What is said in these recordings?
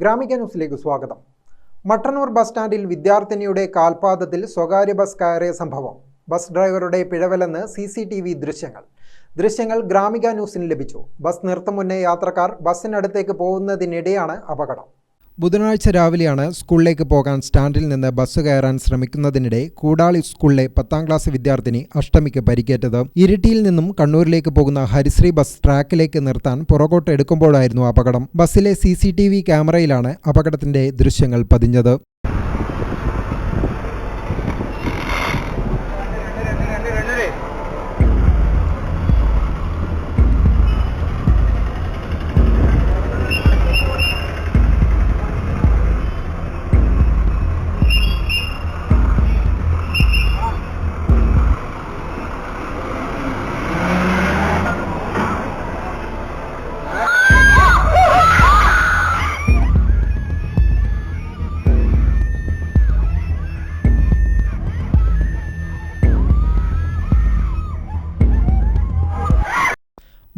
ഗ്രാമിക ന്യൂസിലേക്ക് സ്വാഗതം. മട്ടന്നൂർ ബസ് സ്റ്റാൻഡിൽ വിദ്യാർത്ഥിനിയുടെ കാൽപാദത്തിൽ സ്വകാര്യ ബസ് കയറിയ സംഭവം. ബസ് ഡ്രൈവറുടെ പിഴവലെന്ന് സി സി ടി വി ദൃശ്യങ്ങൾ. ദൃശ്യങ്ങൾ ഗ്രാമിക ന്യൂസിന് ലഭിച്ചു. ബസ് നിർത്തും മുന്നേ യാത്രക്കാർ ബസ്സിനടുത്തേക്ക് പോകുന്നതിനിടെയാണ് അപകടം. ബുധനാഴ്ച രാവിലെയാണ് സ്കൂളിലേക്ക് പോകാൻ സ്റ്റാൻഡിൽ നിന്ന് ബസ് കയറാൻ ശ്രമിക്കുന്നതിനിടെ കൂടാളി സ്കൂളിലെ പത്താം ക്ലാസ് വിദ്യാർത്ഥിനി അഷ്ടമിക്ക് പരിക്കേറ്റത്. ഇരിട്ടിയിൽ നിന്നും കണ്ണൂരിലേക്ക് പോകുന്ന ഹരിശ്രീ ബസ് ട്രാക്കിലേക്ക് നിർത്താൻ പുറകോട്ട് എടുക്കുമ്പോഴായിരുന്നു അപകടം. ബസ്സിലെ സി ക്യാമറയിലാണ് അപകടത്തിന്റെ ദൃശ്യങ്ങൾ പതിഞ്ഞത്.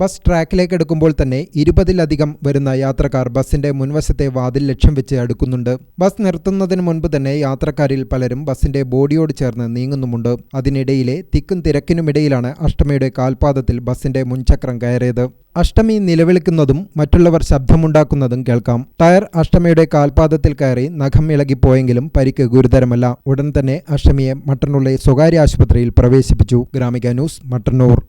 ബസ് ട്രാക്കിലേക്ക് എടുക്കുമ്പോൾ തന്നെ ഇരുപതിലധികം വരുന്ന യാത്രക്കാർ ബസിന്റെ മുൻവശത്തെ വാതിൽ ലക്ഷ്യം വെച്ച് അടുക്കുന്നുണ്ട്. ബസ് നിർത്തുന്നതിന് മുൻപ് തന്നെ യാത്രക്കാരിൽ പലരും ബസിന്റെ ബോഡിയോട് ചേർന്ന് നീങ്ങുന്നുമുണ്ട്. അതിനിടയിലെ തിക്കും തിരക്കിനുമിടയിലാണ് അഷ്ടമിയുടെ കാൽപാദത്തിൽ ബസിന്റെ മുൻചക്രം കയറിയത്. അഷ്ടമി നിലവിളിക്കുന്നതും മറ്റുള്ളവർ ശബ്ദമുണ്ടാക്കുന്നതും കേൾക്കാം. ടയർ അഷ്ടമിയുടെ കാൽപാദത്തിൽ കയറി നഖം ഇളകിപ്പോയെങ്കിലും പരിക്ക് ഗുരുതരമല്ല. ഉടൻ തന്നെ അഷ്ടമിയെ മട്ടന്നൂരിലെ സ്വകാര്യ ആശുപത്രിയിൽ പ്രവേശിപ്പിച്ചു. ഗ്രാമിക ന്യൂസ് മട്ടന്നൂർ.